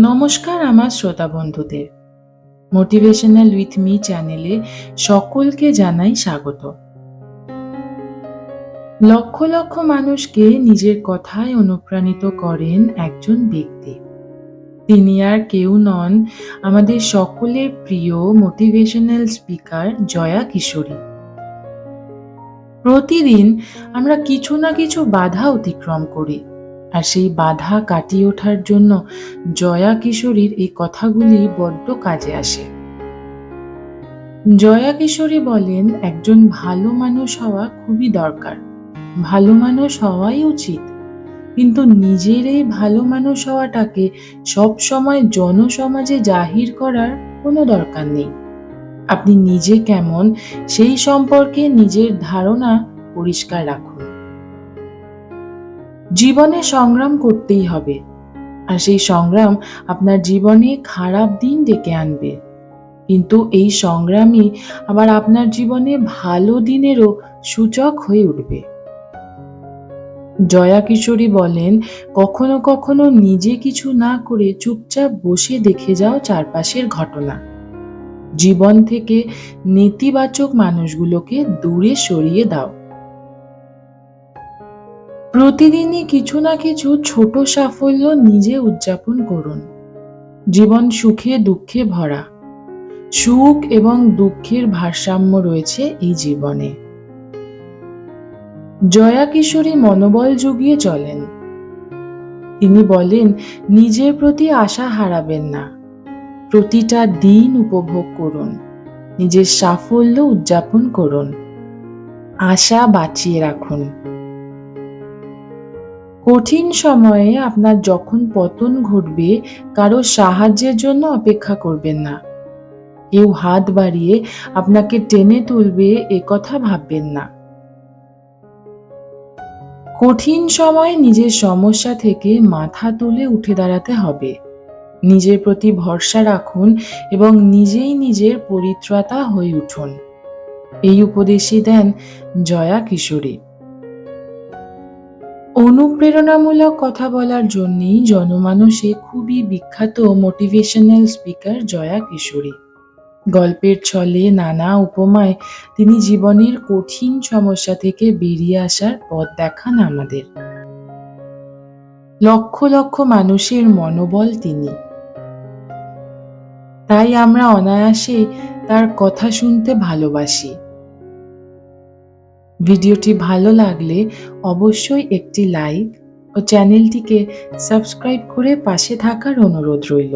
নমস্কার আমার শ্রোতা বন্ধুদের। মোটিভেশনাল উইথ মি চ্যানেলে সকলকে জানাই স্বাগত। লক্ষ লক্ষ মানুষকে নিজের কথায় অনুপ্রাণিত করেন একজন ব্যক্তি। তিনি আর কেউ নন আমাদের সকলের প্রিয় মোটিভেশনাল স্পিকার জয়া কিশোরী। প্রতিদিন আমরা কিছু না কিছু বাধা অতিক্রম করি। আর সেই বাধা কাটিয়ে ওঠার জন্য জয়া কিশোরীর এই কথাগুলি বড্ড কাজে আসে। জয়া কিশোরী বলেন, একজন ভালো মানুষ হওয়া খুবই দরকার। ভালো মানুষ হওয়াই উচিত। কিন্তু নিজের এই ভালো মানুষ হওয়াটাকে সব সময় জনসমাজে জাহির করার কোনো দরকার নেই। আপনি নিজে কেমন, সেই সম্পর্কে নিজের ধারণা পরিষ্কার রাখুন। জীবনে সংগ্রাম করতেই হবে। আর সেই সংগ্রাম আপনার জীবনে খারাপ দিন ডেকে আনবে। কিন্তু এই সংগ্রামই আবার আপনার জীবনে ভালো দিনেরও সূচক হয়ে উঠবে। জয়া কিশোরী বলেন, কখনো কখনো নিজে কিছু না করে চুপচাপ বসে দেখে যাও চারপাশের ঘটনা। জীবন থেকে নেতিবাচক মানুষগুলোকে দূরে সরিয়ে দাও। প্রতিদিনই কিছু না কিছু ছোট সাফল্য নিজে উদযাপন করুন। জীবন সুখে দুঃখে ভরা। সুখ এবং দুঃখের ভারসাম্য রয়েছে এই জীবনে। জয়া কিশোরী মনোবল জুগিয়ে চলেন। তিনি বলেন, নিজের প্রতি আশা হারাবেন না। প্রতিটা দিন উপভোগ করুন। নিজের সাফল্য উদযাপন করুন। আশা বাঁচিয়ে রাখুন। কঠিন সময়ে আপনার যখন পতন ঘটবে, কারও সাহায্যের জন্য অপেক্ষা করবেন না। কেউ হাত বাড়িয়ে আপনাকে টেনে তুলবে, এ কথা ভাববেন না। কঠিন সময়ে নিজের সমস্যা থেকে মাথা তুলে উঠে দাঁড়াতে হবে। নিজের প্রতি ভরসা রাখুন এবং নিজেই নিজের পরিত্রাতা হয়ে উঠুন। এই উপদেশই দেন জয়া কিশোরী। অনুপ্রেরণামূলক কথা বলার জন্যই জনমানসে খুবই বিখ্যাত মোটিভেশনাল স্পিকার জয়া কিশোরী। গল্পের ছলে নানা উপমায় তিনি জীবনের কঠিন সমস্যা থেকে বেরিয়ে আসার পথ দেখান আমাদের। লক্ষ লক্ষ মানুষের মনোবল তিনি। তাই আমরা অনায়াসে তার কথা শুনতে ভালোবাসি। ভিডিওটি ভালো লাগলে অবশ্যই একটি লাইক ও চ্যানেলটিকে সাবস্ক্রাইব করে পাশে থাকার অনুরোধ রইল।